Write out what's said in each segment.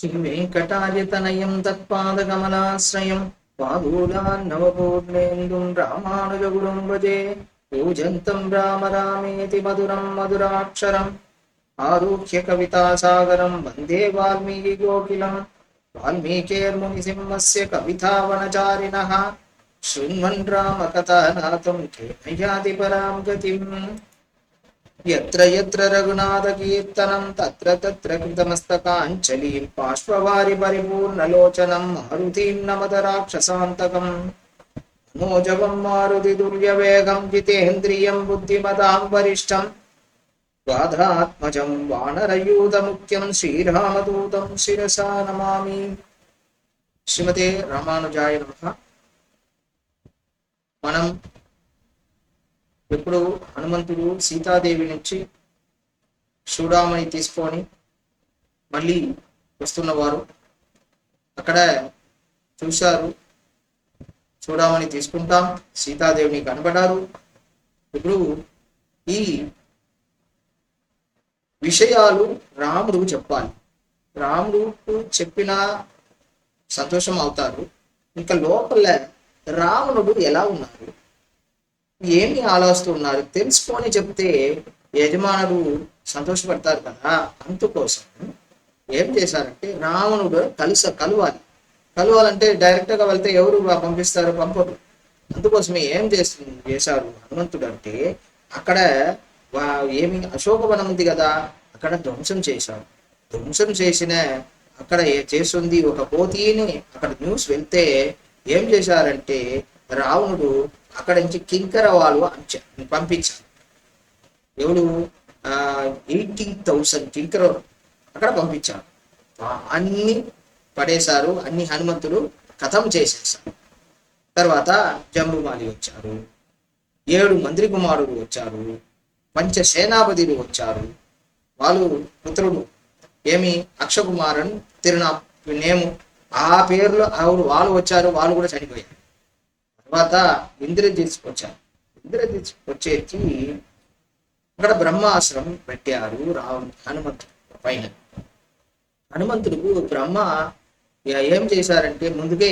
ஸ்ரீவேங்கடாரியதனயம் தற்பாதகமலாசிரயம் பாதூலான் நவபூர்ணேந்தும் ராமானுஜகுரும் வஜே பூஜந்தம் ராம ராமேதி மதுரம் மதுராட்சரம். ஆரூஹ்ய கவிதாசாகரம் வந்தே வால்மீகி கோகிலம். வால்மீகேர்முனிசிம்மஸ்ய கவிதாவனச்சாரிணः शृण्वन् रामकथानाथं केनयाति परां गतिम् यत्र यत्र रघुनाथकीर्तनं तत्र तत्र कृतमस्तकाञ्जलिं बाष्पवारि परिपूर्णलोचनं मारुतिं नमत राक्षसान्तकम् मनोजवं मारुतिदुर्यवेगं जितेन्द्रियं बुद्धिमतां वरिष्ठं द्वाधात्मजं वानरयूतमुख्यं श्रीरामदूतं शिरसा नमामि श्रीमते रामानुजाय नमः మనం ఇప్పుడు హనుమంతుడు సీతాదేవి నుంచి చూడమని తీసుకొని మళ్ళీ వస్తున్నవారు. అక్కడ చూశారు. చూడమని తీసుకుంటాం. సీతాదేవిని కనబడారు ఇప్పుడు ఈ విషయాలు రాముడు చెప్పాలి. రాముడు చెప్పిన సంతోషం అవుతారు. ఇంకా లోపల రావణుడు ఎలా ఉన్నారు? ఏమి ఆలోచిస్తున్నారు తెలుసుకొని చెప్తే యజమానులు సంతోషపడతారు కదా? అందుకోసం ఏం చేశారంటే రావణుడు కలుస కలవాలి. కలవాలంటే డైరెక్ట్గా వెళ్తే ఎవరు పంపిస్తారు? పంపరు. అందుకోసమే ఏం చేస్తు చేశారు హనుమంతుడు అంటే అక్కడ వా- ఏమి అశోకవనం ఉంది కదా అక్కడ ధ్వంసం చేశారు. ధ్వంసం చేసిన అక్కడ చేస్తుంది? ఒక కోతిని అక్కడ న్యూస్ వెళ్తే ఏం చేశారంటే రావణుడు అక్కడ నుంచి కింకర వాళ్ళు అంచ పంపించారు. ఎవడు ఎయిటీ థౌసండ్ కింకర అక్కడ పంపించారు. అన్ని పడేశారు అన్ని హనుమంతుడు కథం చేసేసారు తర్వాత జంబుమాలి వచ్చారు. ఏడు మంత్రి కుమారుడు వచ్చారు. పంచ సేనాపతిలు వచ్చారు. వాళ్ళు పుత్రుడు ఏమి? అక్షకుమారన్ తిరునా నేము. ఆ పేర్లో ఆవిడ వాళ్ళు వచ్చారు వాళ్ళు కూడా చనిపోయారు. తర్వాత ఇంద్రజిత్ వచ్చారు ఇంద్రజిత్ వచ్చేసి అక్కడ బ్రహ్మాశ్రమం పెట్టారు రావు హనుమంతుడు పైన. హనుమంతుడు బ్రహ్మ ఏం చేశారంటే ముందుకే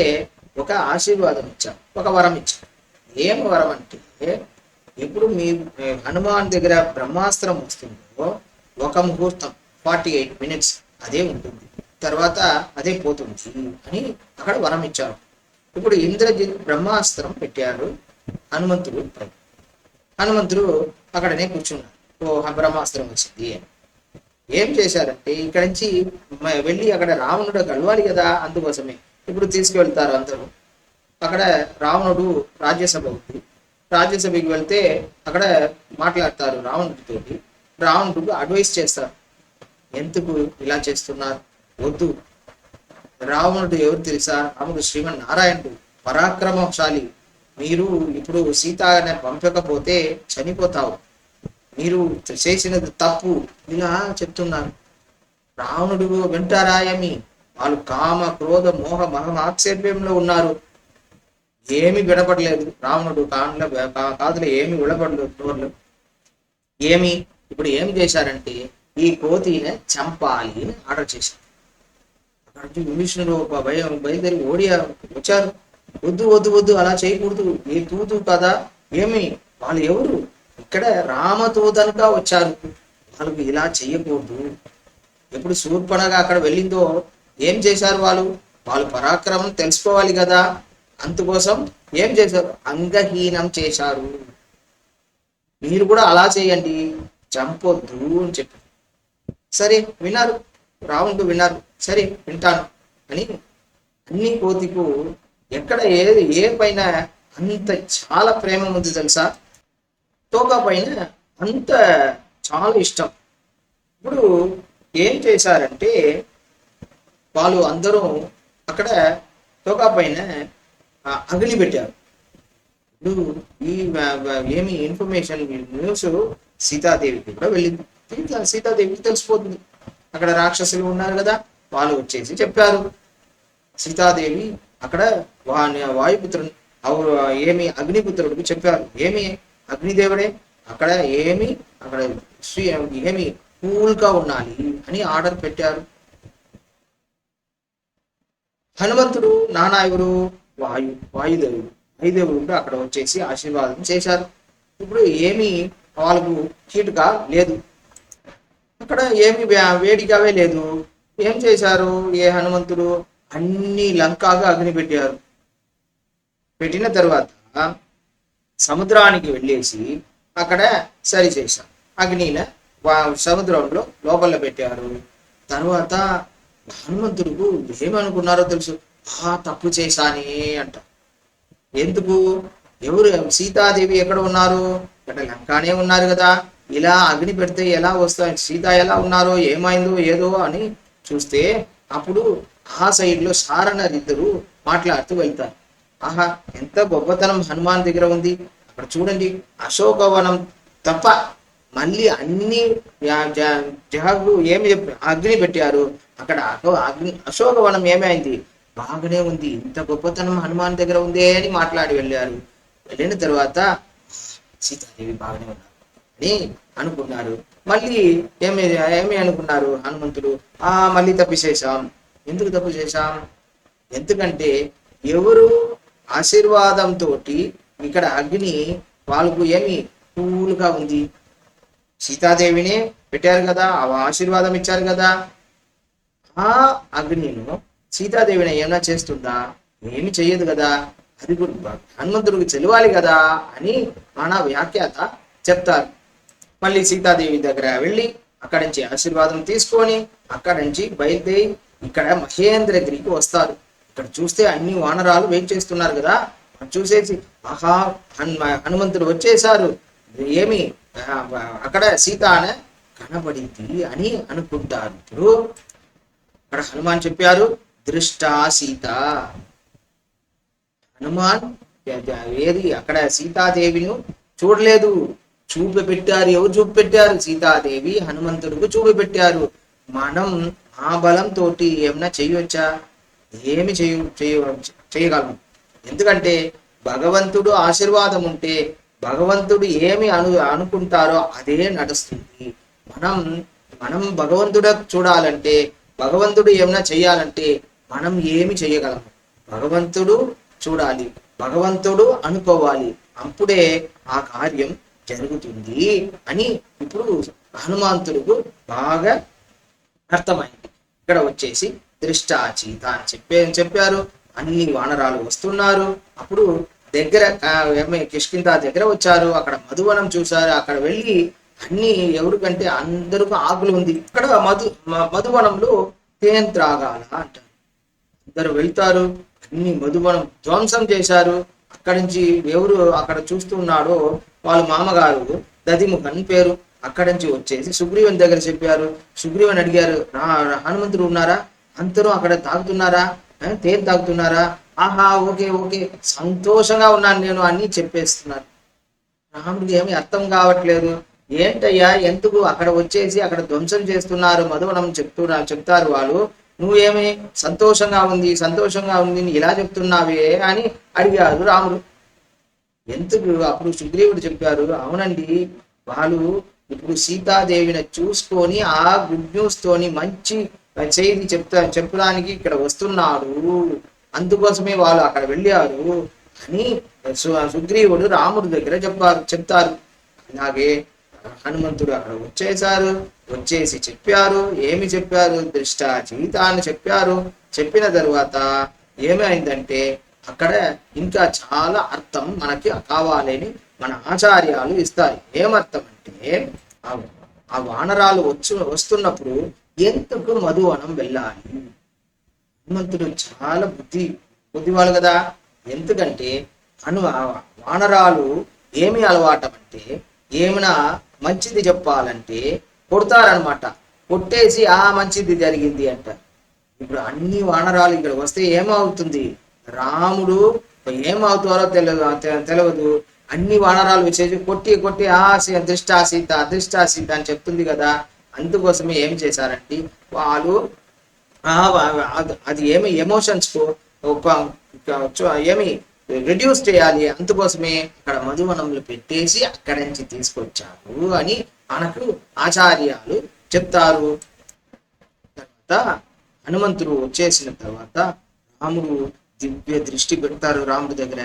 ఒక ఆశీర్వాదం ఇచ్చారు ఒక వరం ఇచ్చారు. ఏం వరం అంటే ఎప్పుడు మీ హనుమాన్ దగ్గర బ్రహ్మాస్త్రం వస్తుందో ఒక ముహూర్తం ఫార్టీ ఎయిట్ మినిట్స్ అదే ఉంటుంది. తర్వాత అదే పోతుంది అని అక్కడ వరం ఇచ్చారు. ఇప్పుడు ఇంద్రజిత్ బ్రహ్మాస్త్రం పెట్టారు. హనుమంతుడు హనుమంతుడు అక్కడనే కూర్చున్నాడు. ఓ బ్రహ్మాస్త్రం వచ్చింది అని. ఏం చేశారంటే ఇక్కడ నుంచి వెళ్ళి అక్కడ రావణుడు కలవాలి కదా అందుకోసమే. ఇప్పుడు తీసుకువెళ్తారు అందరూ. అక్కడ రావణుడు రాజ్యసభ ఉంది. రాజ్యసభకి వెళ్తే అక్కడ మాట్లాడతారు రావణుడితోటి. రావణుడు అడ్వైస్ చేస్తారు. ఎందుకు ఇలా చేస్తున్నారు? వద్దు. రావణుడు ఎవరు తెలుసా? రాముడు శ్రీమన్ నారాయణుడు పరాక్రమశాలి. మీరు ఇప్పుడు సీత పంపకపోతే చనిపోతావు. మీరు చేసినది తప్పు. ఇలా చెప్తున్నారు రావణుడు వింటారాయమి వాళ్ళు కామ క్రోధ మోహ మహమాత్సర్యంలో ఉన్నారు. ఏమి విడపడలేదు రావణుడు కాండ్ల కాదులు ఏమి విడపడలేదు ఏమి? ఇప్పుడు ఏమి చేశారంటే ఈ కోతిని చంపాలి అని ఆర్డర్ చేశారు. అర్జున్ విభీషణుడు ఒక భయం బయలుదేరి ఓడి వచ్చారు. వద్దు వద్దు వద్దు అలా చేయకూడదు. ఏ తూతు కదా ఏమి? వాళ్ళు ఎవరు? ఇక్కడ రామతూతనుగా వచ్చారు. వాళ్ళకు ఇలా చేయకూడదు. ఎప్పుడు శూర్పణగా అక్కడ వెళ్ళిందో ఏం చేశారు వాళ్ళు? వాళ్ళు పరాక్రమం తెలుసుకోవాలి కదా. అందుకోసం ఏం చేశారు? అంగహీనం చేశారు. మీరు కూడా అలా చేయండి. చంపొద్దు అని చెప్పి సరే విన్నారు. రావణుడు విన్నారు సరే వింటాను. అని అన్ని కోతికు ఎక్కడ ఏది ఏ పైన అంత చాలా ప్రేమ ఉంది తెలుసా? తోక పైన అంత చాలా ఇష్టం. ఇప్పుడు ఏం చేశారంటే వాళ్ళు అందరూ అక్కడ తోక పైన అగిలి పెట్టారు. ఇప్పుడు ఈ ఏమి ఇన్ఫర్మేషన్ న్యూస్ సీతాదేవికి కూడా వెళ్ళింది. సీతాదేవికి తెలిసిపోతుంది. అక్కడ రాక్షసులు ఉన్నారు కదా వాళ్ళు వచ్చేసి చెప్పారు. సీతాదేవి అక్కడ వా- వాయుపుత్రుడు అవు- ఏమి అగ్నిపుత్రుడికి చెప్పారు. ఏమి? అగ్నిదేవుడే అక్కడ ఏమి అక్కడ శ్రీ ఏమి కూల్గా ఉండాలి అని ఆర్డర్ పెట్టారు. హనుమంతుడు నానా ఎవరు వాయు వాయుదేవుడు వాయుదేవుడు కూడా అక్కడ వచ్చేసి ఆశీర్వాదం చేశారు. ఇప్పుడు ఏమీ వాళ్ళకు కీటుగా లేదు. అక్కడ ఏమి వేడికవే లేదు. ఏం చేశారు? ఏ హనుమంతుడు? అన్ని లంకాగా అగ్ని పెట్టారు. పెట్టిన తర్వాత సముద్రానికి వెళ్ళేసి అక్కడ సరి చేశారు. అగ్నిని సముద్రంలో లోపల పెట్టారు. తర్వాత హనుమంతుడు ఏమనుకున్నారో తెలుసు. ఆ తప్పు చేశానే అంట. ఎందుకు? ఎవరు? సీతాదేవి ఎక్కడ ఉన్నారు? ఇక్కడ లంకానే ఉన్నారు కదా. ఇలా అగ్ని పెడితే ఎలా వస్తాయి? సీత ఎలా ఉన్నారో ఏమైందో ఏదో అని చూస్తే అప్పుడు ఆ సైడ్లో సారణ ఇద్దరు మాట్లాడుతూ వెళ్తారు. ఆహా ఎంత గొప్పతనం హనుమాన్ దగ్గర ఉంది. అక్కడ చూడండి అశోకవనం తప్ప మళ్ళీ అన్ని జా- ఏమి అగ్ని పెట్టారు. అక్కడ అశో- అగ్ని అశోకవనం ఏమైంది? బాగానే ఉంది. ఇంత గొప్పతనం హనుమాన్ దగ్గర ఉందే అని మాట్లాడి వెళ్ళారు. వెళ్ళిన తర్వాత సీతాదేవి బాగానే ఉన్నారు. అని అనుకున్నారు. మళ్ళీ ఏమి ఏమి అనుకున్నారు హనుమంతుడు ఆ మళ్ళీ తప్పు చేశాం. ఎందుకు తప్పు చేశాం? ఎందుకంటే ఎవరు ఆశీర్వాదంతో ఇక్కడ అగ్ని వాళ్ళకు ఏమి కూలుగా ఉంది. సీతాదేవినే పెట్టారు కదా ఆ ఆశీర్వాదం ఇచ్చారు కదా. ఆ అగ్నిను సీతాదేవిని ఏమైనా చేస్తుందా? ఏమి చెయ్యదు కదా. అది హనుమంతుడికి తెలియాలి కదా అని మన వ్యాఖ్యాత చెప్తారు. మళ్ళీ సీతాదేవి దగ్గర వెళ్ళి అక్కడి నుంచి ఆశీర్వాదం తీసుకొని అక్కడి నుంచి బయలుదేరి ఇక్కడ మహేంద్రగిరికి వస్తారు. ఇక్కడ చూస్తే అన్ని వానరాలు వెయిట్ చేస్తున్నారు కదా. చూసేసి ఆహా హనుమ హనుమంతుడు వచ్చేసారు ఏమి? అక్కడ సీత అనే కనబడింది అని అనుకుంటారు. ఇప్పుడు అక్కడ హనుమాన్ చెప్పారు దృష్టా సీత. హనుమాన్ ఏది? అక్కడ సీతాదేవిను చూడలేదు. చూపు పెట్టారు ఎవరు చూపు పెట్టారు సీతాదేవి హనుమంతుడికి చూపు పెట్టారు మనం ఆ బలంతో ఏమైనా చేయవచ్చా ఏమి చేయ చేయ చేయగలము ఎందుకంటే భగవంతుడు ఆశీర్వాదం ఉంటే భగవంతుడు ఏమి అను అనుకుంటారో అదే నడుస్తుంది. మనం మనం భగవంతుడ చూడాలంటే భగవంతుడు ఏమైనా చేయాలంటే మనం ఏమి చేయగలము భగవంతుడు చూడాలి భగవంతుడు అనుకోవాలి. అప్పుడే ఆ కార్యం జరుగుతుంది అని ఇప్పుడు హనుమంతుడికి బాగా అర్థమైంది. ఇక్కడ వచ్చేసి దృష్టాచీత అని చెప్పే చెప్పారు? అన్ని వానరాలు వస్తున్నారు. అప్పుడు దగ్గర కిష్కింతా దగ్గర వచ్చారు. అక్కడ మధువనం చూశారు. అక్కడ వెళ్ళి అన్ని ఎవరికంటే అందరికీ ఆకులు ఉంది. ఇక్కడ మధు మధువనంలో తేన్ త్రాగాల అంటారు. ఇద్దరు వెళ్తారు. అన్ని మధువనం ధ్వంసం చేశారు. అక్కడి నుంచి ఎవరు అక్కడ చూస్తున్నాడో వాళ్ళ మామగారు దదిముఖన్ పేరు అక్కడి నుంచి వచ్చేసి సుగ్రీవన్ దగ్గర చెప్పారు. సుగ్రీవన్ అడిగారు "రా హనుమంతుడు ఉన్నారా? అందరూ అక్కడ తాగుతున్నారా? ఆ, తాగుతున్నారా? ఆహా ఓకే ఓకే సంతోషంగా ఉన్నాను నేను అని చెప్పేస్తున్నారు. రాముడికి ఏమి అర్థం కావట్లేదు. ఏంటయ్యా ఎందుకు అక్కడ వచ్చేసి అక్కడ ధ్వంసం చేస్తున్నారు? మధువనం చెప్తున్నా చెప్తారు వాళ్ళు. నువ్వేమి సంతోషంగా ఉంది సంతోషంగా ఉంది ఇలా చెప్తున్నావే అని అడిగారు రాముడు. ఎందుకు? అప్పుడు సుగ్రీవుడు చెప్పారు అవునండి వాళ్ళు ఇప్పుడు సీతాదేవిని చూసుకొని ఆ గుడ్ న్యూస్ తోని మంచి చేతి చెప్తా చెప్పడానికి ఇక్కడ వస్తున్నాడు. అందుకోసమే వాళ్ళు అక్కడ వెళ్ళారు అని సు- సుగ్రీవుడు రాముడి దగ్గర చెప్పారు చెప్తారు. అలాగే హనుమంతుడు అక్కడ వచ్చేసారు. వచ్చేసి చెప్పారు ఏమి చెప్పారు? దృష్ట జీవితాన్ని చెప్పారు. చెప్పిన తరువాత ఏమైందంటే అక్కడ ఇంకా చాలా అర్థం మనకి కావాలని మన ఆచార్యాలు ఇస్తారు. ఏమర్థం అంటే ఆ- వానరాలు వచ్చు వస్తున్నప్పుడు ఎందుకు మధువనం వెళ్ళాలి? హనుమంతుడు చాలా బుద్ధి బుద్ధివాడు కదా. ఎందుకంటే అను వానరాలు ఏమి అలవాటం అంటే ఏమైనా మంచిది చెప్పాలంటే కొడతారనమాట కొట్టేసి ఆ మంచిది జరిగింది అంటారు ఇప్పుడు అన్ని వానరాలు ఇక్కడ వస్తే ఏమవుతుంది? రాముడు ఏమవుతారో తెలియదు తెలియదు అన్ని వానరాలు వచ్చేసి కొట్టి కొట్టి ఆ సీ- అదృష్టా సీత అదృష్టా సీత అని చెప్తుంది కదా. అందుకోసమే ఏం చేశారంటే వాళ్ళు అది- ఏమి ఎమోషన్స్కు ఒక ఏమి రిడ్యూస్ చేయాలి. అందుకోసమే అక్కడ మధువనంలో పెట్టేసి అక్కడి నుంచి తీసుకొచ్చారు అని మనకు ఆచార్యాలు చెప్తారు. తర్వాత హనుమంతుడు వచ్చేసిన తర్వాత రాముడు దివ్య దృష్టి పెడతారు రాముడి దగ్గర.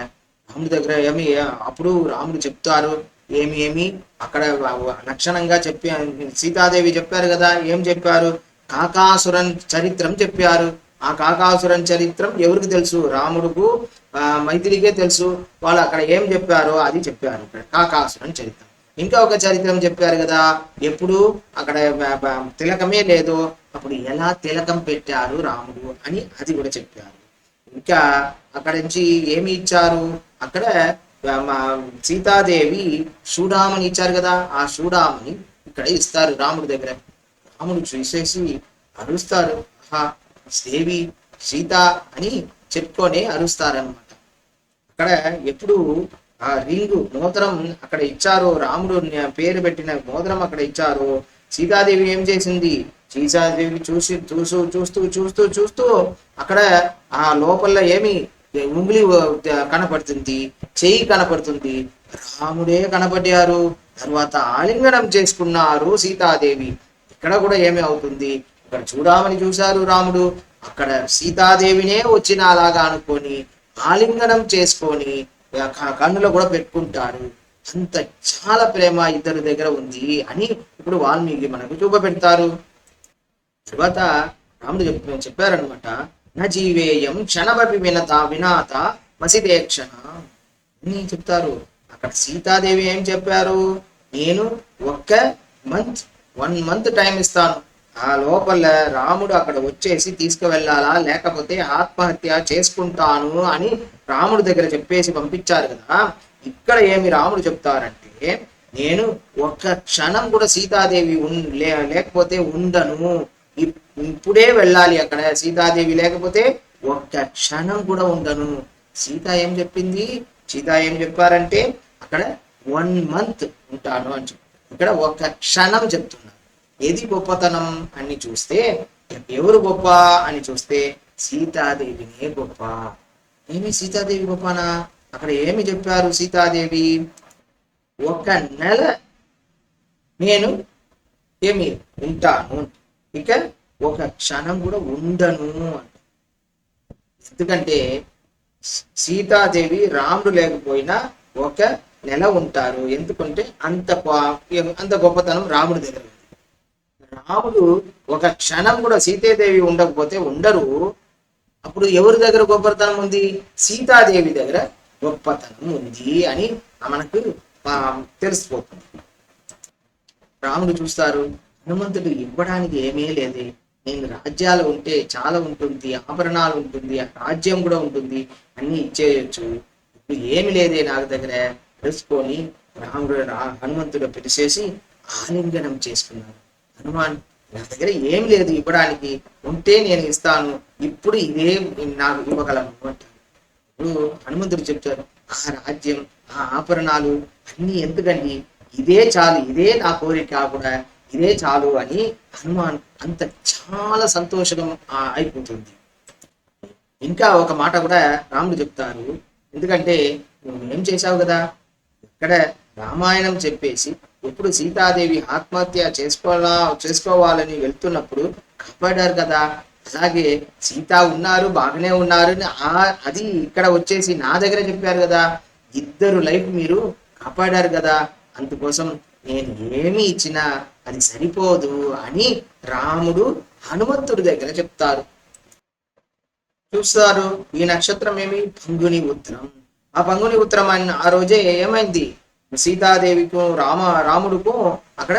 రాముడి దగ్గర ఏమి అప్పుడు రాముడు చెప్తారు ఏమి ఏమి అక్కడ లక్షణంగా చెప్పి సీతాదేవి చెప్పారు కదా ఏం చెప్పారు? కాకాసురన్ చరిత్రం చెప్పారు. ఆ కాకాసురన్ చరిత్రం ఎవరికి తెలుసు? రాముడుకు మైత్రికే మైథిలికే తెలుసు. వాళ్ళు అక్కడ ఏం చెప్పారో అది చెప్పారు. ఇక్కడ కాకాసురన్ చరిత్రం. ఇంకా ఒక చరిత్రం చెప్పారు కదా. ఎప్పుడు? అక్కడ తిలకమే లేదు. అప్పుడు ఎలా తిలకం పెట్టారు రాముడు అని అది కూడా చెప్పారు. ఇంకా అక్కడ నుంచి ఏమి ఇచ్చారు? అక్కడ మా సీతాదేవి చూడామని ఇచ్చారు కదా. ఆ చూడామని ఇక్కడ ఇస్తారు రాముడి దగ్గర. రాముడు చూసేసి అరుస్తారు. ఆహా దేవి సీత అని చెప్పుకొని అరుస్తారనమాట అక్కడ ఎప్పుడు ఆ రింగు మోதிరం అక్కడ ఇచ్చారు రాముడు పేరు పెట్టిన మోదరం అక్కడ ఇచ్చారు సీతాదేవి ఏం చేసింది? సీతాదేవి చూసి చూస్తూ చూస్తూ చూస్తూ చూస్తూ అక్కడ ఆ లోపల ఏమి ఉంగిలి కనపడుతుంది చెయ్యి కనపడుతుంది. రాముడే కనపడ్డారు. తర్వాత ఆలింగనం చేసుకున్నారు సీతాదేవి. ఇక్కడ కూడా ఏమి అవుతుంది? ఇక్కడ చూడామని చూశారు రాముడు. అక్కడ సీతాదేవినే వచ్చిన అలాగా అనుకొని ఆలింగనం చేసుకొని కన్నులో కూడా పెట్టుకుంటారు. అంత చాలా ప్రేమ ఇద్దరి దగ్గర ఉంది అని ఇప్పుడు వాల్మీకి మనకు చూపబెడతారు. తర్వాత రాముడు చెప్ చెప్పారనమాట నా జీవేయం క్షణమపి వినత వినాత మసిదేక్షణ అని చెప్తారు. అక్కడ సీతాదేవి ఏం చెప్పారు? నేను ఒక్క మంత్ వన్ మంత్ టైం ఇస్తాను. ఆ లోపల రాముడు అక్కడ వచ్చేసి తీసుకువెళ్ళాలా? లేకపోతే ఆత్మహత్య చేసుకుంటాను అని రాముడి దగ్గర చెప్పేసి పంపించారు కదా. ఇక్కడ ఏమి రాముడు చెప్తారంటే నేను ఒక్క క్షణం కూడా సీతాదేవి ఉన్ లే లేకపోతే ఉండను. ఇప్- ఇప్పుడే వెళ్ళాలి అక్కడ సీతాదేవి. లేకపోతే ఒక్క క్షణం కూడా ఉండను. సీత ఏం చెప్పింది? సీత ఏం చెప్పారంటే అక్కడ వన్ మంత్ ఉంటాను అని చెప్పి ఇక్కడ ఒక్క క్షణం చెప్తున్నారు ఏది గొప్పతనం అని చూస్తే ఎవరు గొప్ప అని చూస్తే సీతాదేవినే గొప్ప. ఏమి సీతాదేవి గొప్పనా? అక్కడ ఏమి చెప్పారు సీతాదేవి? ఒక నెల నేను ఏమి ఉంటాను. ఇక ఒక క్షణం కూడా ఉండను అంట. ఎందుకంటే సీతాదేవి రాముడు లేకపోయినా ఒక నెల ఉంటారు. ఎందుకంటే అంత అంత గొప్పతనం రాముడి దగ్గర రాముడు ఒక క్షణం కూడా సీతాదేవి ఉండకపోతే ఉండరు. అప్పుడు ఎవరి దగ్గర గొప్పతనం ఉంది? సీతాదేవి దగ్గర గొప్పతనం ఉంది అని మనకు తెలిసిపోతుంది. రాముడు చూస్తారు హనుమంతుడు ఇవ్వడానికి ఏమీ లేదు. నేను రాజ్యాలు ఉంటే చాలా ఉంటుంది ఆభరణాలు ఉంటుంది రాజ్యం కూడా ఉంటుంది అన్ని ఇచ్చేయచ్చు. ఇప్పుడు ఏమి లేదే నాకు దగ్గర తెలుసుకొని రాముడు రా- హనుమంతుడు పిలిచేసి ఆలింగనం చేసుకున్నాడు హనుమాన్ నా దగ్గర ఏం లేదు ఇవ్వడానికి ఉంటే నేను ఇస్తాను. ఇప్పుడు ఇదే నాకు ఇవ్వగలను అంటాను ఇప్పుడు హనుమంతుడు చెప్తారు ఆ రాజ్యం ఆ ఆభరణాలు అన్ని ఎందుకండి? ఇదే చాలు ఇదే నా కోరిక కూడా ఇదే చాలు అని హనుమాన్ అంత చాలా సంతోషం అయిపోతుంది. ఇంకా ఒక మాట కూడా రాముడు చెప్తారు ఎందుకంటే నువ్వు ఏం చేశావు కదా? ఇక్కడ రామాయణం చెప్పేసి ఎప్పుడు సీతాదేవి ఆత్మహత్య చేసుకోవాలా చేసుకోవాలని వెళ్తున్నప్పుడు కాపాడారు కదా అలాగే సీత ఉన్నారు బాగానే ఉన్నారు అని ఆ అది ఇక్కడ వచ్చేసి నా దగ్గర చెప్పారు కదా ఇద్దరు లైఫ్ మీరు కాపాడారు కదా అందుకోసం నేను ఏమి ఇచ్చినా అది సరిపోదు అని రాముడు హనుమంతుడి దగ్గర చెప్తారు. చూస్తారు ఈ నక్షత్రం ఏమి? పంగుని ఉత్తరం. ఆ పంగుని ఉత్తరం అన్న ఆ రోజే ఏమైంది? సీతాదేవికు రామ రాముడుకు అక్కడ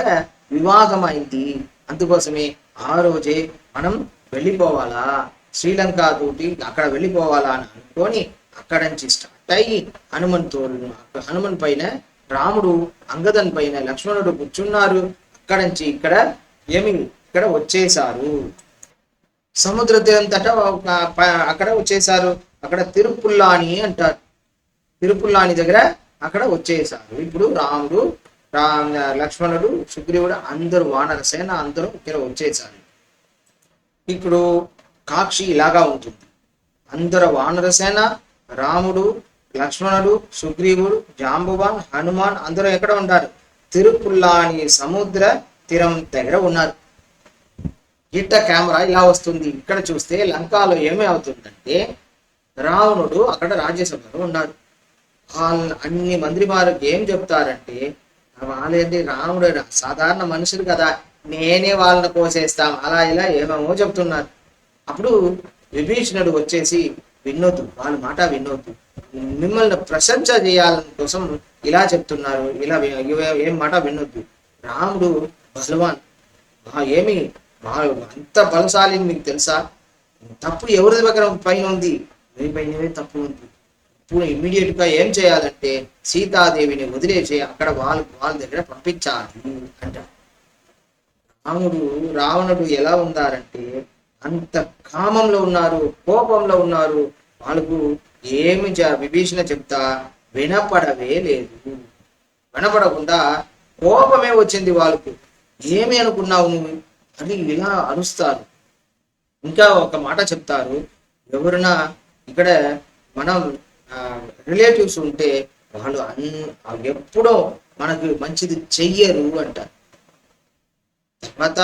వివాహం అయింది అందుకోసమే ఆ రోజే మనం వెళ్ళిపోవాలా? శ్రీలంక తోటి అక్కడ వెళ్ళిపోవాలా అని అనుకొని అక్కడ నుంచి స్టార్ట్ అయ్యి హనుమంతో హనుమన్ పైన రాముడు అంగదన్ పైన లక్ష్మణుడు కూర్చున్నారు. అక్కడ నుంచి ఇక్కడ ఏమి? ఇక్కడ వచ్చేసారు సముద్ర తీరంతట అక్కడ వచ్చేసారు అక్కడ తిరుపుల్లాని అంటారు. తిరుపుల్లాని దగ్గర అక్కడ వచ్చేసారు ఇప్పుడు రాముడు రా లక్ష్మణుడు సుగ్రీవుడు అందరూ వానర సేన అందరూ ఇక్కడ వచ్చేసారు ఇప్పుడు కాక్షి ఇలాగా ఉంటుంది. అందరు వానర సేన రాముడు లక్ష్మణుడు సుగ్రీవుడు జాంబువాన్ హనుమాన్ అందరూ ఎక్కడ ఉంటారు తిరుపుల్లాని సముద్ర తీరం దగ్గర ఉన్నారు. ఇట్ట కెమెరా ఇలా వస్తుంది. ఇక్కడ చూస్తే లంకాలో ఏమి అవుతుందంటే రావణుడు అక్కడ రాజ్యసభలో ఉన్నారు వాళ్ళ అన్ని మంత్రి వారు ఏం చెప్తారంటే వాళ్ళేంటి రాముడు సాధారణ మనుషులు కదా నేనే వాళ్ళని కోసేస్తాం అలా ఇలా ఏమేమో చెప్తున్నారు. అప్పుడు విభీషణుడు వచ్చేసి వినొద్దు వాళ్ళ మాట వినొద్దు మిమ్మల్ని ప్రశంస చేయాలని కోసం ఇలా చెప్తున్నారు ఇలా ఏం మాట వినొద్దు రాముడు బలవాన్ ఏమి? మా- అంత బలశాలి మీకు తెలుసా? తప్పు ఎవరి దగ్గర పైన ఉంది? మీ పైన తప్పు ఉంది. ఇప్పుడు ఇమ్మీడియట్గా ఏం చేయాలంటే సీతాదేవిని వదిలేసి అక్కడ వాళ్ళ వాళ్ళ దగ్గర పంపించాలి అంట. రాముడు రావణుడు ఎలా ఉన్నారంటే అంత కామంలో ఉన్నారు కోపంలో ఉన్నారు. వాళ్ళకు ఏమి విభీషణ చెప్తా వినపడవే లేదు. వినపడకుండా కోపమే వచ్చింది వాళ్ళకు. ఏమి అనుకున్నావు నువ్వు? అని ఇలా అరుస్తారు. ఇంకా ఒక మాట చెప్తారు. ఎవరైనా ఇక్కడ మనం రిలేటివ్స్ ఉంటే వాళ్ళు అన్ ఎప్పుడో మనకు మంచిది చెయ్యరు అంట. తర్వాత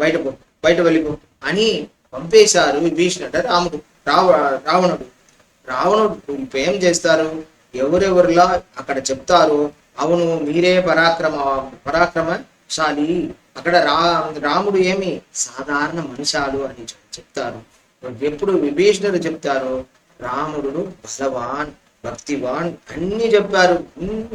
బయట బయట వెళ్ళిపో అని పంపేశారు విభీషణ అంటే రాముడు రావ రావణుడు. రావణుడు ఇప్పుడు ఏం చేస్తారు? ఎవరెవరిలా అక్కడ చెప్తారు? అవును మీరే పరాక్రమ పరాక్రమశాలి. అక్కడ రా రాముడు ఏమి సాధారణ మనుషాలు అని చెప్తారు. ఎప్పుడు విభీషణుడు చెప్తారు రాముడు బలవాన్ భక్తివాన్ అన్ని చెప్పారు.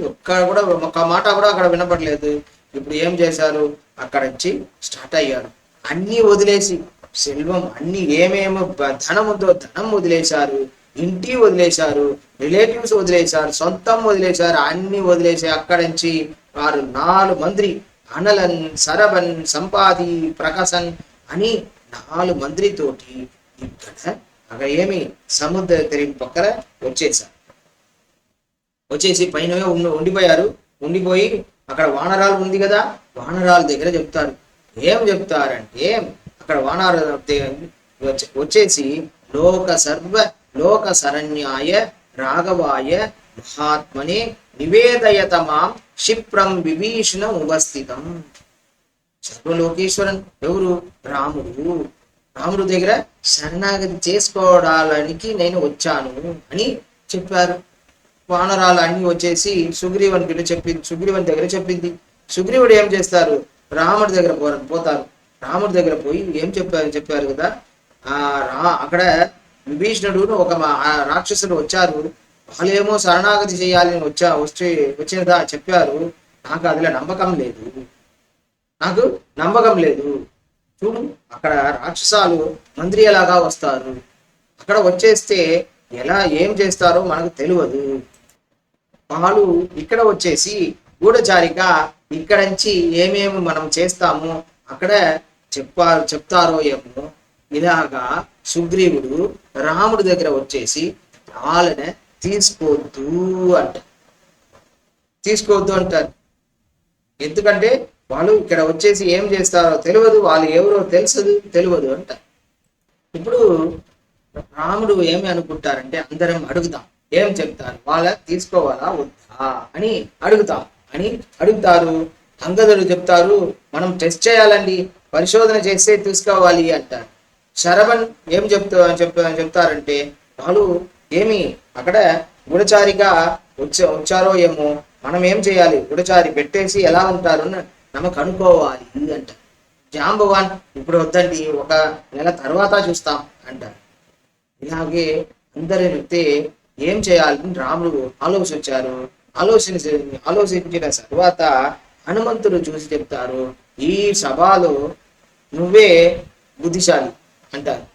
ఒక్క కూడా ఒక్క మాట కూడా అక్కడ వినపడలేదు. ఇప్పుడు ఏం చేశారు? అక్కడ నుంచి స్టార్ట్ అయ్యారు. అన్ని వదిలేసి సెల్వం అన్ని ఏమేమి ధనం ఉందో ధనం వదిలేశారు ఇంటి వదిలేశారు రిలేటివ్స్ వదిలేశారు సొంతం వదిలేశారు అన్ని వదిలేసి అక్కడి నుంచి వారు నాలుగు మంత్రి అనలన్ సరబన్ సంపాది ప్రకాశన్ అని నాలుగు మంత్రితోటి ఇక్కడ అక్కడ ఏమి సముద్ర తెరిపి పక్కన వచ్చేసారు వచ్చేసి పైన ఉండిపోయారు. ఉండిపోయి అక్కడ వానరాలు ఉంది కదా వానరాల దగ్గర చెప్తారు. ఏం చెప్తారంటే అక్కడ వానర వచ్చేసి లోక సర్వ లోక శరణ్యాయ రాఘవాయ మహాత్మనే నివేదయతమాం క్షిప్రం విభీషణ ఉపస్థితం. సర్వలోకేశ్వరన్ ఎవరు? రాముడు. రాముడు దగ్గర శరణాగతి చేసుకోవడానికి నేను వచ్చాను అని చెప్పారు. వానరాలు అన్ని వచ్చేసి సుగ్రీవునికి చెప్పింది సుగ్రీవుని దగ్గర చెప్పింది. సుగ్రీవుడు ఏం చేస్తారు? రాముడి దగ్గర పో పోతారు. రాముడి దగ్గర పోయి ఏం చెప్పారు చెప్పారు కదా? ఆ రా అక్కడ విభీషణుడు ఒక మా- ఆ రాక్షసులు వచ్చారు. వాళ్ళేమో శరణాగతి చేయాలని వచ్చా వచ్చే వచ్చినదా చెప్పారు. నాకు అదిలో నమ్మకం లేదు. నాకు నమ్మకం లేదు. చూడు అక్కడ రాక్షసాలు మంత్రి ఎలాగా వస్తారు. అక్కడ వచ్చేస్తే ఎలా ఏం చేస్తారో మనకు తెలియదు. వాళ్ళు ఇక్కడ వచ్చేసి గూఢచారిక ఇక్కడ నుంచి ఏమేమి మనం చేస్తాము అక్కడ చెప్పారు చెప్తారో ఏమో ఇలాగా సుగ్రీవుడు రాముడి దగ్గర వచ్చేసి వాళ్ళని తీసుకోవద్దు అంట. తీసుకోవద్దు అంటారు. ఎందుకంటే వాళ్ళు ఇక్కడ వచ్చేసి ఏం చేస్తారో తెలియదు వాళ్ళు ఎవరో తెలుసదు తెలియదు అంట. ఇప్పుడు రాముడు ఏమి అనుకుంటారంటే అందరం అడుగుతాం. ఏం చెప్తారు? వాళ్ళ తీసుకోవాలా వద్దా అని అడుగుతాం. అని అడుగుతారు. అంగదుడు చెప్తారు మనం టెస్ట్ చేయాలండి. పరిశోధన చేస్తే తీసుకోవాలి అంటారు. శరవణ్ ఏం చెప్తా చెప్ చెప్తారంటే వాళ్ళు ఏమి అక్కడ గుడచారిగా వచ్చే వచ్చారో ఏమో మనం ఏం చేయాలి? గుడచారి పెట్టేసి ఎలా ఉంటారు? నమకు అనుకోవాలి అంట జాంబవాన్ ఇప్పుడు వద్దండి ఒక నెల తర్వాత చూస్తాం అంటారు. ఇలాగే అందరి వ్యక్తి ఏం చేయాలని రాముడు ఆలోచించారు. ఆలోచించి ఆలోచించిన తర్వాత హనుమంతుడు చూసి చెప్తారు ఈ సభలో నువ్వే బుద్ధిశాలి అంటారు.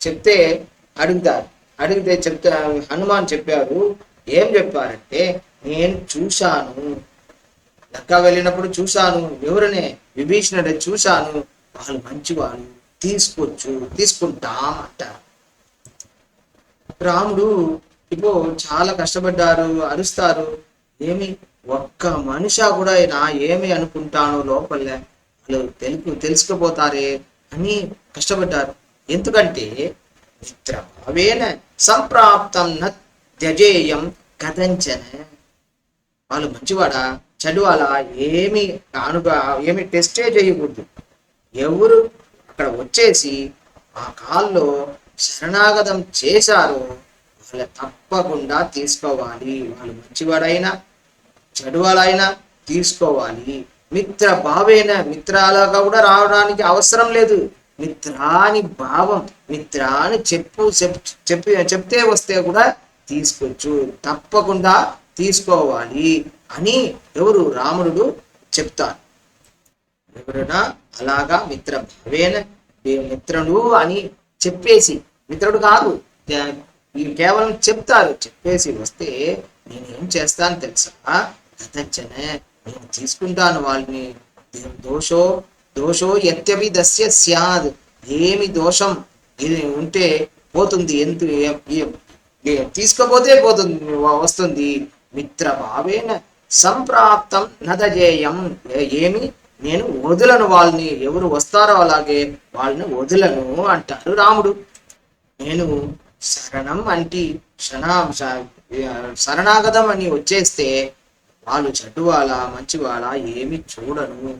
చెప్తే అడుగుతారు. అడిగితే చెప్తా హనుమాన్ చెప్పారు ఏం చెప్పారంటే నేను చూశాను లక్క వెళ్ళినప్పుడు చూశాను ఎవరనే విభీషణుడు చూశాను వాళ్ళు మంచివాళ్ళు తీసుకోవచ్చు తీసుకుంటాం అంటారు రాముడు ఇప్పుడు చాలా కష్టపడ్డారు అరుస్తారు. ఏమి? ఒక్క మనిషి కూడా నా ఏమి అనుకుంటాను లోపలే. వాళ్ళు తెలుపు తెలుసుకుపోతారే అని కష్టపడ్డారు. ఎందుకంటే మిత్రభావేన సంప్రాప్తం న త్యజేయం కథంచన. వాళ్ళు మంచివాడా? చదువాలా ఏమి కానుగా ఏమి టెస్టే చేయకూడదు. ఎవరు అక్కడ వచ్చేసి ఆ కాల్లో శరణాగతం చేశారో వాళ్ళు తప్పకుండా తీసుకోవాలి. వాళ్ళు మంచివాడైనా చెడువాలైనా తీసుకోవాలి. మిత్ర భావేన మిత్రాలుగా కూడా రావడానికి అవసరం లేదు. మిత్రాని భావం మిత్రాని చెప్పు చెప్ చెప్పి చెప్తే వస్తే కూడా తీసుకోవచ్చు. తప్పకుండా తీసుకోవాలి. అని ఎవరు రాముడు చెప్తారు. ఎవరైనా అలాగా మిత్ర భావేన మిత్రుడు అని చెప్పేసి మిత్రుడు కాదు ఈ కేవలం చెప్తారు చెప్పేసి వస్తే నేను ఏం చేస్తాను తెలుసా? గతంచనే నేను తీసుకుంటాను వాళ్ళని. దోషో? దోషో ఎత్యవి దస్య స్యాద్. ఏమి దోషం? ఇది ఉంటే పోతుంది ఎంత తీసుకోపోతే పోతుంది వస్తుంది. మిత్ర భావేన సంప్రాప్తం నదజేయం. ఏమి? నేను వదులను వాళ్ళని. ఎవరు వస్తారో అలాగే వాళ్ళని వదులను అంటారు రాముడు. నేను శరణం అంటే క్షణాంశ శరణాగతం అని వచ్చేస్తే వాళ్ళు చెడ్డువాళ్ళ మంచివాళ ఏమి చూడను.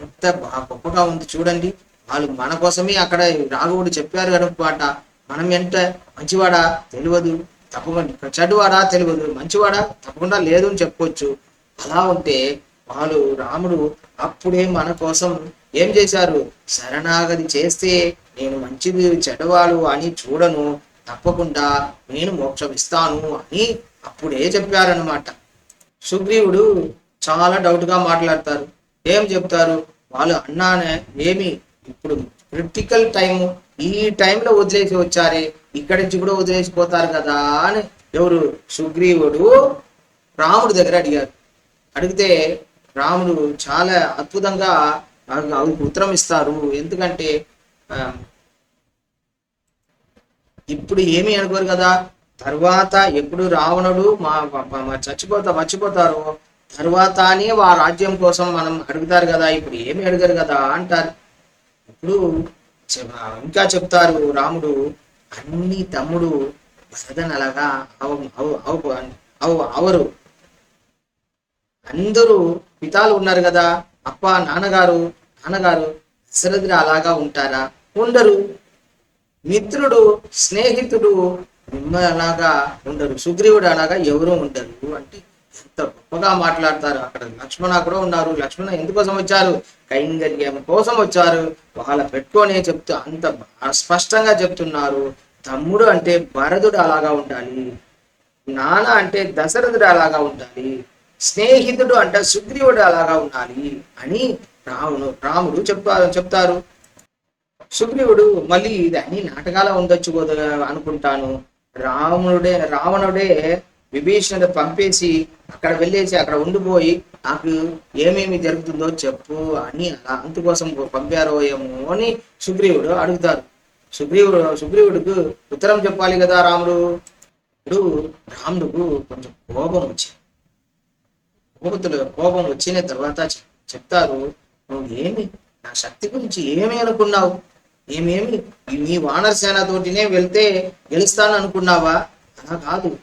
ఎంత బాగా గొప్పగా ఉంది చూడండి. వాళ్ళు మన కోసమే అక్కడ రాఘవుడు చెప్పారు అనమాట మనం ఎంత మంచివాడా? తెలియదు. తప్పకుండా. చెడ్డువాడా? తెలియదు. మంచివాడా? తప్పకుండా లేదు అని చెప్పొచ్చు. అలా ఉంటే వాళ్ళు రాముడు అప్పుడే మన కోసం ఏం చేశారు? శరణాగతి చేస్తే నేను మంచిది చెడవాడు అని చూడను. తప్పకుండా నేను మోక్షం ఇస్తాను అని అప్పుడే చెప్పారనమాట సుగ్రీవుడు చాలా డౌట్గా మాట్లాడతారు. ఏం చెప్తారు? వాళ్ళు అన్నానే ఏమి? ఇప్పుడు క్రిటికల్ టైం ఈ టైంలో వదిలేసి వచ్చారే. ఇక్కడి నుంచి కూడా వదిలేసిపోతారు కదా అని ఎవరు? సుగ్రీవుడు రాముడి దగ్గర అడిగారు. అడిగితే రాముడు చాలా అద్భుతంగా ఆ- ఉత్తరం ఇస్తారు. ఎందుకంటే ఇప్పుడు ఏమీ అనుకోరు కదా. తర్వాత ఎప్పుడు రావణుడు మా చచ్చిపోతా మర్చిపోతారో. తర్వాత అని ఆ రాజ్యం కోసం మనం అడుగుతారు కదా. ఇప్పుడు ఏమి అడగరు కదా అంటారు. ఇప్పుడు ఇంకా చెప్తారు రాముడు అన్ని తమ్ముడు భరతన్ అవ అవ అవ అవరు. అందరూ పితాలు ఉన్నారు కదా. అప్ప నాన్నగారు నాన్నగారు దశరథుడు అలాగా ఉంటారా? ఉండరు మిత్రుడు స్నేహితుడు అలాగా ఉండరు. సుగ్రీవుడు అలాగా ఎవరు ఉండరు అంటే ఎంత గొప్పగా మాట్లాడతారు అక్కడ. లక్ష్మణ కూడా ఉన్నారు. లక్ష్మణ ఎందుకోసం వచ్చారు? కైంగర్యం కోసం వచ్చారు. వాళ్ళ పెట్టుకొని చెప్తూ అంత స్పష్టంగా చెప్తున్నారు. తమ్ముడు అంటే భరతుడు అలాగా ఉండాలి. నాన్న అంటే దశరథుడు అలాగా ఉండాలి. స్నేహితుడు అంటే సుగ్రీవుడు అలాగా ఉండాలి అని రాముడు రాముడు చెప్తా చెప్తారు. సుగ్రీవుడు మళ్ళీ ఇది అన్ని నాటకాల ఉండొచ్చు అనుకుంటాను. రాముడే రావణుడే విభీషణుడు పంపేసి అక్కడ వెళ్ళేసి అక్కడ ఉండిపోయి నాకు ఏమేమి జరుగుతుందో చెప్పు అని అలా అందుకోసం పంపారో ఏమో అని సుగ్రీవుడు అడుగుతారు. సుగ్రీవుడు సుగ్రీవుడికి ఉత్తరం చెప్పాలి కదా రాముడు. ఇప్పుడు రాముడుకు కొంచెం కోపం వచ్చింది. కోపతులు కోపం వచ్చిన తర్వాత చెప్- చెప్తారు నువ్వు ఏమి? నా శక్తి గురించి ఏమి అనుకున్నావు? ఏమేమి? నీ వానర సేనతోటినే వెళ్తే గెలుస్తాను అనుకున్నావా? అలా కాదు.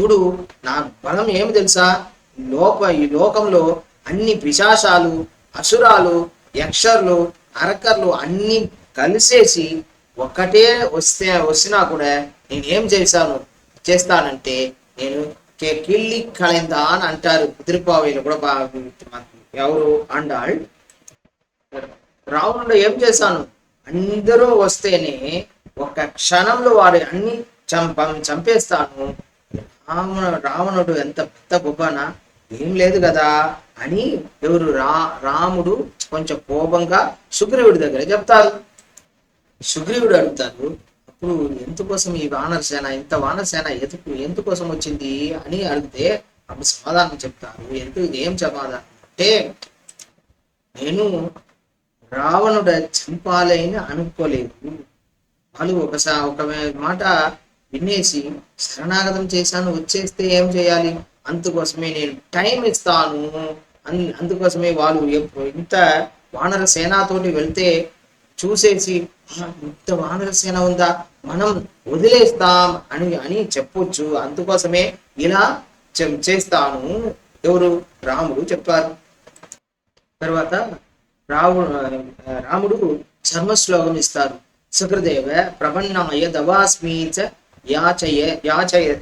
చూడు నా బలం ఏమి తెలుసా? ఈ లోక ఈ లోకంలో అన్ని పిశాచాలు అసురాలు యక్షర్లు అరకర్లు అన్ని కలిసేసి ఒక్కటే వస్తే వచ్చినా కూడా నేనేం చేశాను? చేస్తానంటే నేను కిళ్ళి కిల్లి కలైందా అని అంటారు. కుదిరిపావేలు కూడా బాగా ఎవరు? అండాల్ రావణుడు ఏం చేశాను? అందరూ వస్తేనే ఒక క్షణంలో వాడు అన్ని చంప చంపేస్తాను. రావణ రావణుడు ఎంత పెద్ద గొప్పన? ఏం లేదు కదా అని ఎవరు? రా రాముడు కొంచెం కోపంగా సుగ్రీవుడి దగ్గర చెప్తారు. సుగ్రీవుడు అడుగుతారు అప్పుడు ఎందుకోసం ఈ వానర సేన ఇంత వానర సేన ఎందుకు ఎందుకోసం వచ్చింది అని అడిగితే అప్పుడు సమాధానం చెప్తారు. ఎందుకు? ఏం సమాధానం? అంటే నేను రావణుడు చంపాలని అనుకోలేదు. వాళ్ళు ఒకసారి ఒక మాట వినేసి శరణాగతం చేశాను వచ్చేస్తే ఏం చేయాలి? అందుకోసమే నేను టైం ఇస్తాను అన్- అందుకోసమే వాళ్ళు ఇంత వానర సేనాతోటి వెళ్తే చూసేసి ఇంత వానర ఉందా? మనం వదిలేస్తాం అని అని చెప్పొచ్చు. అందుకోసమే ఇలా చె- చేస్తాను. ఎవరు? రాముడు చెప్పారు. తర్వాత రావు రాముడు చర్మ శ్లోకం ఇస్తారు. సుహృదేవ ప్రపన్నాయ దవాస్మి చ యాచయ యాచయ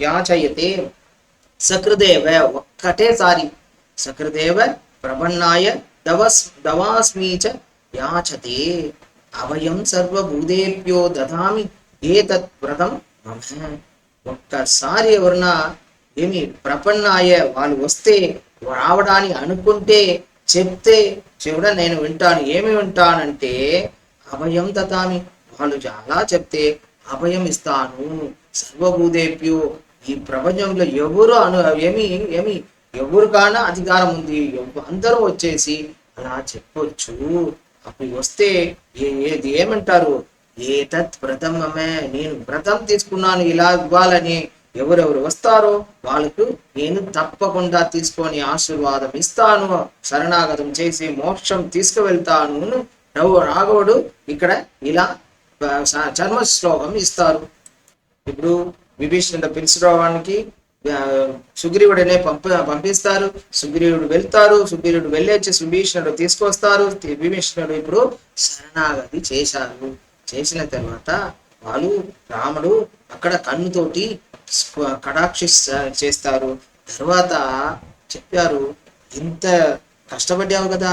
యాచయతే. సకృదేవ ఒక్కటేసారి. సకృదేవ ప్రపన్నాయ దవస్ దవాస్మి చ యాచతే అభయం సర్వభూదేభ్యో దదామి ఏతత్ వ్రతం మమ ఒక్కసారి ఎవరన్నా ఏమి ప్రపన్నాయ వాళ్ళు వస్తే రావడానికి అనుకుంటే చెప్తే చెవిడ నేను వింటాను ఏమి వింటానంటే అభయం దదామి. వాళ్ళు చాలా చెప్తే అభయం ఇస్తాను సర్వభూదేభ్యో ఈ ప్రపంచంలో ఎవరు అను ఏమి ఏమి ఎవరికైనా అధికారం ఉంది ఎవ- అందరూ వచ్చేసి అలా చెప్పొచ్చు. అప్పుడు వస్తే ఏది ఏమంటారు? ఏతత్ ప్రథమమే. నేను వ్రతం తీసుకున్నాను ఇలా ఇవ్వాలని ఎవరెవరు వస్తారో వాళ్ళకు నేను తప్పకుండా తీసుకొని ఆశీర్వాదం ఇస్తాను. శరణాగతం చేసి మోక్షం తీసుకువెళ్తాను అని రాఘవుడు ఇక్కడ ఇలా చర్మ శ్లోకం ఇస్తారు. ఇప్పుడు విభీషణుడు పిలుచుకోవడానికి సుగ్రీవుడనే పంప పంపిస్తారు. సుగ్రీవుడు వెళ్తారు. సుగ్రీవుడు వెళ్ళొచ్చి సుభీషణుడు తీసుకొస్తారు. తి- విభీషణుడు ఇప్పుడు శరణాగతి చేశారు. చేసిన తర్వాత వాళ్ళు రాముడు అక్కడ కన్నుతోటి కటాక్షి చేస్తారు. తర్వాత చెప్పారు ఇంత కష్టపడ్డావు కదా.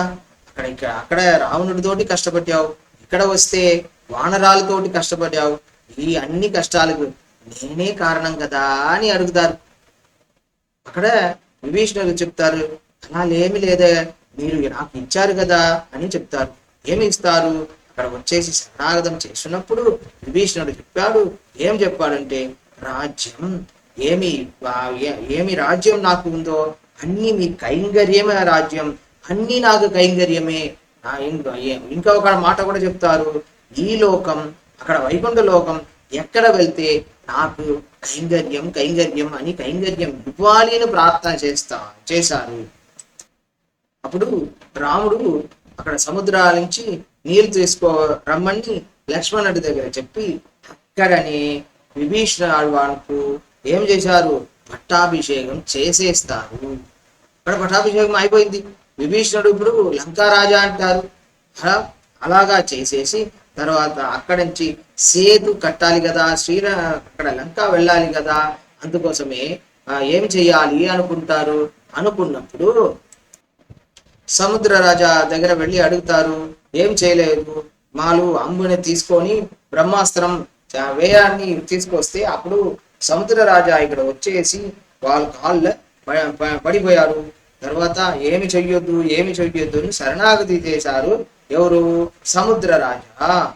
అక్కడ ఇక్కడ అక్కడ రావణుడితోటి కష్టపడ్డావు. ఇక్కడ వస్తే వానరాలతోటి కష్టపడ్డావు. ఈ అన్ని కష్టాలకు నేనే కారణం కదా అని అడుగుతారు. అక్కడ విభీషణుడు చెప్తారు అలా ఏమి లేదే మీరు నాకు ఇచ్చారు కదా అని చెప్తారు. ఏమి ఇస్తారు? అక్కడ వచ్చేసి శరణాగతం చేస్తున్నప్పుడు విభీషణుడు చెప్పాడు ఏం చెప్పాడంటే రాజ్యం ఏమి ఏమి రాజ్యం నాకు ఉందో అన్ని మీ కైంకర్యమే రాజ్యం అన్ని నాకు కైంకర్యమే. ఇంకా ఒక మాట కూడా చెప్తారు ఈ లోకం అక్కడ వైకుంఠ లోకం ఎక్కడ వెళ్తే నాకు కైంగర్యం కైంగర్యం అని కైంగర్యం ఇవ్వాలి అని ప్రార్థన చేస్తా చేశారు. అప్పుడు రాముడు అక్కడ సముద్రాల నుంచి నీళ్ళు తీసుకో రమ్మని లక్ష్మణుడి దగ్గర చెప్పి అక్కడనే విభీషణ ఆళ్వాన్కు ఏం చేశారు? పట్టాభిషేకం చేసేస్తారు. అక్కడ పట్టాభిషేకం అయిపోయింది. విభీషణుడు ఇప్పుడు లంకారాజా అంటారు. అలా అలాగా చేసేసి తర్వాత అక్కడి నుంచి సేతు కట్టాలి కదా శ్రీరా అక్కడ లంక వెళ్ళాలి కదా అందుకోసమే ఏమి చేయాలి అనుకుంటారు? అనుకున్నప్పుడు సముద్ర రాజా దగ్గర వెళ్ళి అడుగుతారు ఏం చేయలేదు? మాలు అంబుని తీసుకొని బ్రహ్మాస్త్రం వేయాన్ని తీసుకొస్తే అప్పుడు సముద్ర రాజా ఇక్కడ వచ్చేసి వాళ్ళ కాళ్ళ ప- పడిపోయారు. తర్వాత ఏమి చెయ్యొద్దు ఏమి చెయ్యొద్దు అని శరణాగతి చేశారు. ఎవరు? సముద్ర రాజా.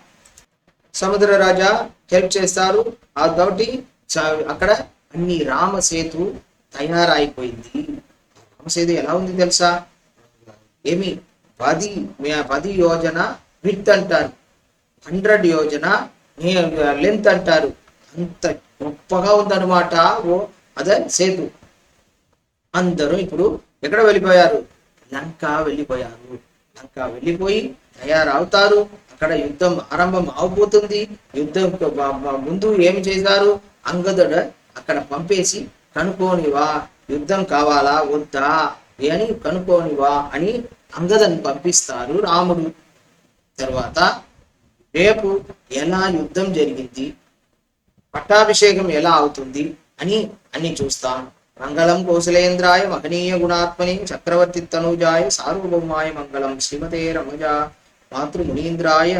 సముద్ర రాజా హెల్ప్ చేస్తారు. ఆ తోటి చ- అక్కడ అన్ని రామసేతు తయారైపోయింది. రామసేతు ఎలా ఉంది తెలుసా? ఏమి? పది పది యోజన విత్ అంటారు. హండ్రెడ్ యోజన లెంత్ అంటారు. అంత గొప్పగా ఉందన్నమాట. ఓ అదే సేతు. అందరూ ఇప్పుడు ఎక్కడ వెళ్ళిపోయారు? లంక వెళ్ళిపోయారు. లంక వెళ్ళిపోయి తయారవుతారు. అక్కడ యుద్ధం ఆరంభం అవబోతుంది. యుద్ధం ముందు ఏమి చేశారు? అంగదుడ అక్కడ పంపేసి కనుకోనివా యుద్ధం కావాలా? వద్దా? అని కనుకోనివా అని అంగదని పంపిస్తారు రాముడు. తర్వాత రేపు ఎలా యుద్ధం జరిగింది? పట్టాభిషేకం ఎలా అవుతుంది? అని అన్ని மங்களம் கோசலேந்திராய மகனீய குணாத்மனே சக்கரவர்த்தி தனுஜாய சார்வபௌமாய மங்களம் ஸ்ரீமதே ரமஜா. மாத்ரு முனீந்திராய